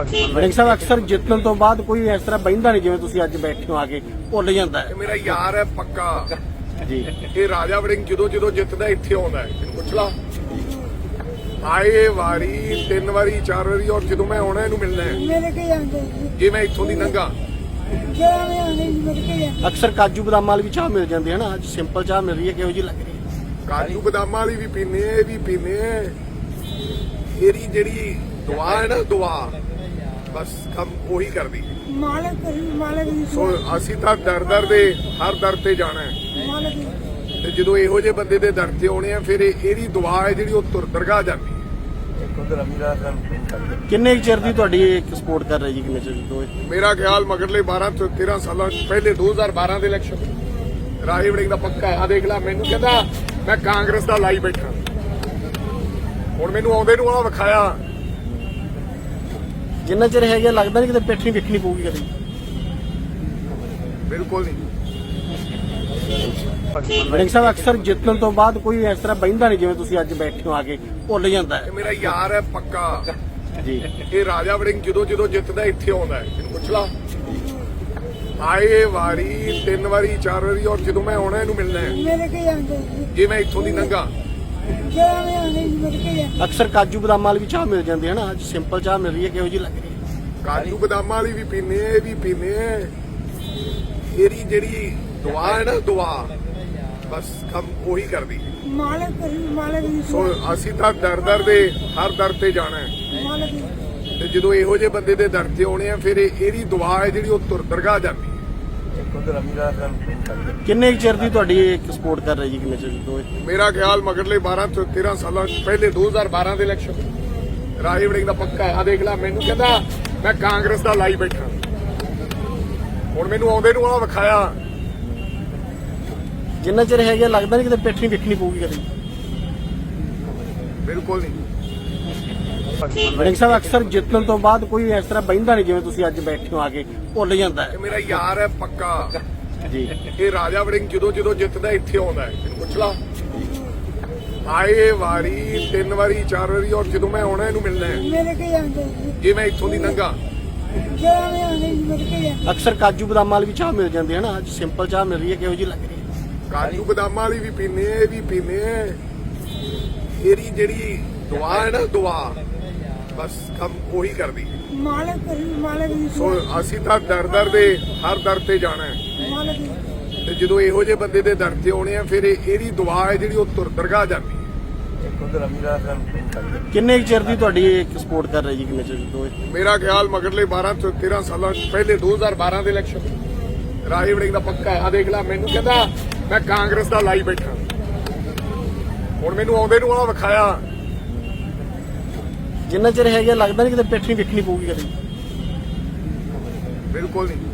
ਵੜਿੰਗ ਸਾਹਿਬ ਅਕਸਰ ਜਿੱਤਣ ਤੋਂ ਬਾਅਦ ਕੋਈ ਇਸ ਤਰ੍ਹਾਂ ਬੈਂਦਾ ਨਹੀਂ ਜਿਵੇਂ ਤੁਸੀਂ ਅੱਜ ਬੈਠੇ ਹੋ ਆ ਕੇ ਭੁੱਲ ਜਾਂਦਾ ਹੈ। ਇਹ ਮੇਰਾ ਯਾਰ ਹੈ ਪੱਕਾ। ਜੀ। ਇਹ ਰਾਜਾ ਵੜਿੰਗ ਜਦੋਂ ਜਦੋਂ ਜਿੱਤਦਾ ਇੱਥੇ ਆਉਂਦਾ ਹੈ। ਇਹਨੂੰ ਪੁੱਛ ਲਾ। ਆਏ ਵਾਰੀ ਤਿੰਨ ਵਾਰੀ ਚਾਰ ਵਾਰੀ ਔਰ ਜਦੋਂ ਮੈਂ ਆਉਣਾ ਇਹਨੂੰ ਮਿਲਣਾ ਹੈ। ਮੇਰੇ ਕੇ ਜਾਂਦੇ ਜੀ ਮੈਂ ਇੱਥੋਂ ਦੀ ਨੰਗਾ। ਮੇਰੇ ਕੇ ਜਾਂਦੇ ਅਕਸਰ ਕਾਜੂ ਬਦਾਮ ਵਾਲੀ ਵੀ ਚਾਹ ਮਿਲ ਜਾਂਦੀ ਹੈ ਨਾ ਅੱਜ ਸਿੰਪਲ ਚਾਹ ਮਿਲ ਰਹੀ ਹੈ ਕਿਹੋ ਜੀ ਲੱਗ ਰਹੀ ਹੈ? ਕਾਜੂ ਬਦਾਮਾਂ ਵਾਲੀ ਵੀ ਪੀਨੇ ਇਹ ਵੀ ਪੀਨੇ ਇਹਦੀ ਜਿਹੜੀ ਦੁਆ ਹੈ ਨਾ ਦੁਆ। ਬਸ ਕੰਮ ਉਹੀ ਕਰਦੀ। ਮਾਲਕ ਕਰੀ ਮਾਲਕ ਦੀ ਸੋ ਅਸੀਂ ਤਾਂ ਦਰ ਦਰ ਦੇ ਹਰ ਦਰ ਤੇ ਜਾਣਾ ਹੈ। ਮਾਲਕ ਦੀ ਤੇ ਜਦੋਂ ਇਹੋ ਜਿਹੇ ਬੰਦੇ ਦੇ ਦਰ ਤੇ ਆਉਣੇ ਆ ਫਿਰ ਇਹ- ਇਹਦੀ ਦੁਆ ਹੈ ਜਿਹੜੀ ਉਹ ਤੁਰ ਦਰਗਾਹ ਜਾਂਦੀ ਕਿੰਨੇ ਚਿਰ ਦੀ ਤੁਹਾਡੀ ਇੱਕ ਸਪੋਰਟ ਕਰ ਰਹੀ ਜੀ ਕਿੰਨੇ ਚਿਰ ਤੋਂ? ਮੇਰਾ ਖਿਆਲ ਮਗਰਲੇ 12 ਤੋਂ 13 ਸਾਲਾਂ ਪਹਿਲੇ 2012 ਦੇ ਇਲੈਕਸ਼ਨ ਰਾਹੀ ਵੜਿੰਗ ਦਾ ਪੱਕਾ ਆ ਦੇਖ ਲੈ ਮੈਨੂੰ ਕਹਿੰਦਾ ਮੈਂ ਕਾਂਗਰਸ ਦਾ ਲਾਈ ਬੈਠਾ। ਹੁਣ ਮੈਨੂੰ ਆਉਂਦੇ ਨੂੰ ਆ ਵਿਖਾਇਆ ਜਿੰਨਾ ਚਿਰ ਹੈਗਾ ਲੱਗਦਾ ਨਹੀਂ ਕਿਤੇ ਪਿੱਠ ਨਹੀਂ ਵੇਖਣੀ ਪਊਗੀ ਕਦੇ। ਬਿਲਕੁਲ ਨਹੀਂ। ਵੜਿੰਗ ਸਾਹਿਬ ਅਕਸਰ ਜਿੱਤਣ ਤੋਂ ਬਾਅਦ ਕੋਈ ਇਸ ਤਰ੍ਹਾਂ ਬੈਂਦਾ ਨਹੀਂ ਜਿਵੇਂ ਤੁਸੀਂ ਅੱਜ ਬੈਠੇ ਹੋ ਆ ਕੇ ਭੁੱਲ ਜਾਂਦਾ ਹੈ। ਮੇਰਾ ਯਾਰ ਹੈ ਪੱਕਾ। ਜੀ। ਇਹ ਰਾਜਾ ਵੜਿੰਗ ਜਦੋਂ ਜਦੋਂ ਜਿੱਤਦਾ ਇੱਥੇ ਆਉਂਦਾ ਹੈ। ਇਹਨੂੰ ਪੁੱਛ ਲਾ। ਆਏ ਵਾਰੀ ਤਿੰਨ ਵਾਰੀ ਚਾਰ ਵਾਰੀ ਔਰ ਜਦੋਂ ਮੈਂ ਆਉਣਾ ਇਹਨੂੰ ਮਿਲਣਾ ਹੈ। ਮੇਰੇ ਕੇ ਜਾਂਦੇ ਜੀ ਜੇ ਮੈਂ ਇੱਥੋਂ ਦੀ ਨੰਗਾ ਜੀ ਜਾਂਦੇ ਅਕਸਰ ਕਾਜੂ ਬਦਾਮ ਵਾਲੀ ਵੀ ਚਾਹ ਮਿਲ ਜਾਂਦੀ ਹੈ ਨਾ ਅੱਜ ਸਿੰਪਲ ਚਾਹ ਮਿਲ ਰਹੀ ਹੈ ਕਿਹੋ ਜੀ ਲੱਗ ਰਹੀ ਹੈ? ਕਾਜੂ ਬਦਾਮਾਂ ਵਾਲੀ ਵੀ ਪੀਨੇ ਇਹ ਵੀ ਪੀਨੇ ਇਹਦੀ ਜਿਹੜੀ ਦੁਆ ਹੈ ਨਾ ਦੁਆ ਬਸ ਕੰਮ ਉਹੀ ਕਰਦੀ। ਮਾਲਕ ਕਰੀ ਮਾਲਕ ਦੀ ਸੋ ਅਸੀਂ ਤਾਂ ਦਰ ਦਰ ਦੇ ਹਰ ਦਰ ਤੇ ਜਾਣਾ ਹੈ। ਮਾਲਕ ਦੀ ਤੇ ਜਦੋਂ ਇਹੋ ਜਿਹੇ ਬੰਦੇ ਦੇ ਦਰ ਤੇ ਆਉਣੇ ਆ ਫਿਰ ਇਹ- ਇਹਦੀ ਦੁਆ ਹੈ ਜਿਹੜੀ ਉਹ ਤੁਰ ਦਰਗਾਹ ਜਾਂਦੀ ਹੈ। ਕਿੰਨੇ ਕੁ ਚਿਰ ਦੀ ਤੁਹਾਡੀ ਇੱਕ ਸਪੋਰਟ ਕਰ ਰਹੀ ਜੀ ਕਿੰਨੇ ਚਿਰ ਤੋਂ ਇਹ? ਹੁਣ ਖਿਆਲ ਮਗਰਲੇ 12 ਤੋਂ 13 ਸਾਲਾਂ ਪਹਿਲੇ 2012 ਦੇ ਇਲੈਕਸ਼ਨ ਰਾਹੀ ਵੜਿੰਗ ਦਾ ਪੱਕਾ ਆ ਦੇਖ ਲੈ ਮੈਨੂੰ ਕਹਿੰਦਾ ਮੈਂ ਕਾਂਗਰਸ ਦਾ ਲਾਈ ਬੈਠਾ। ਹੁਣ ਮੈਨੂੰ ਆਉਂਦੇ ਨੂੰ ਆ ਵਿਖਾਇਆ। ਜਿੰਨਾ ਚਿਰ ਹੈਗਾ ਲੱਗਦਾ ਨਹੀਂ ਕਿਤੇ ਪਿੱਠ ਨਹੀਂ ਵੇਖਣੀ ਪਊਗੀ ਕਦੇ। ਬਿਲਕੁਲ ਨਹੀਂ ਵੜਿੰਗ ਸਾਹਿਬ ਅਕਸਰ ਜਿੱਤਣ ਤੋਂ ਬਾਅਦ ਕੋਈ ਇਸ ਤਰ੍ਹਾਂ ਬੈਂਦਾ ਨਹੀਂ ਜਿਵੇਂ ਤੁਸੀਂ ਅੱਜ ਬੈਠੇ ਹੋ ਆ ਕੇ ਭੁੱਲ ਜਾਂਦਾ ਹੈ। ਇਹ ਮੇਰਾ ਯਾਰ ਹੈ ਪੱਕਾ। ਜੀ। ਇਹ ਰਾਜਾ ਵੜਿੰਗ ਜਦੋਂ ਜਦੋਂ ਜਿੱਤਦਾ ਇੱਥੇ ਆਉਂਦਾ ਹੈ। ਇਹਨੂੰ ਪੁੱਛ ਲਾ। ਆਏ ਵਾਰੀ ਤਿੰਨ ਵਾਰੀ ਚਾਰ ਵਾਰੀ ਔਰ ਜਦੋਂ ਮੈਂ ਆਉਣਾ ਇਹਨੂੰ ਮਿਲਣਾ ਹੈ। ਮੇਰੇ ਕੇ ਜਾਂਦੇ ਜੀ। ਮੈਂ ਇੱਥੋਂ ਦੀ ਨੰਗਾ। ਅਕਸਰ ਕਾਜੂ ਬਦਾਮ ਵਾਲੀ ਵੀ ਚਾਹ ਮਿਲ ਜਾਂਦੀ ਹੈ ਨਾ। ਅੱਜ ਸਿੰਪਲ ਚਾਹ ਮਿਲ ਰਹੀ ਹੈ ਕਿਹੋ ਜੀ ਲੱਗ ਰਹੀ ਹੈ? ਕਾਜੂ ਬਦਾਮਾਂ ਵਾਲੀ ਵੀ ਪੀਨੇ ਇਹ ਵੀ ਪੀਨੇ ਇਹਦੀ ਜਿਹੜੀ ਦੁਆ ਹੈ ਨਾ ਦੁਆ। ਬਸ ਕੰਮ ਉਹੀ ਕਰਦੀ ਮਾਲਕ ਮਾਲਕ ਦੀ ਸੋ ਅਸੀਂ ਤਾਂ ਦਰ ਦਰ ਦੇ ਹਰ ਦਰ ਤੇ ਜਾਣਾ ਹੈ। ਮਾਲਕ ਦੀ ਤੇ ਜਦੋਂ ਇਹੋ ਜਿਹੇ ਬੰਦੇ ਦੇ ਦਰ ਤੇ ਆਉਣੇ ਆ ਫਿਰ ਇਹ- ਇਹਦੀ ਦੁਆ ਹੈ ਜਿਹੜੀ ਉਹ ਤੁਰ ਦਰਗਾਹ ਜਾਂਦੀ ਹੈ। ਕਿੰਨੇ ਚਿਰ ਦੀ ਤੁਹਾਡੀ ਇੱਕ ਸਪੋਰਟ ਕਰ ਰਹੀ ਜੀ ਕਿੰਨੇ ਚਿਰ ਤੋਂ? ਮੇਰਾ ਖਿਆਲ ਮਗਰਲੇ 12 ਤੋਂ 13 ਸਾਲਾਂ ਪਹਿਲੇ 2012 ਦੇ ਇਲੈਕਸ਼ਨ ਰਾਹੀ ਵੜਿੰਗ ਦਾ ਪੱਕਾ ਆ ਦੇਖ ਲੈ ਮੈਨੂੰ ਕਹਿੰਦਾ ਮੈਂ ਕਾਂਗਰਸ ਦਾ ਲਾਈ ਬੈਠਾ। ਹੁਣ ਮੈਨੂੰ ਆਉਂਦੇ ਨੂੰ ਆ ਵਿਖਾਇਆ। ਜਿੰਨਾ ਚਿਰ ਹੈਗਾ ਲੱਗਦਾ ਨਹੀਂ ਕਿਤੇ ਪਿੱਠ ਨਹੀਂ ਵੇਖਣੀ ਪਊਗੀ ਕਦੇ। ਬਿਲਕੁਲ ਨਹੀਂ।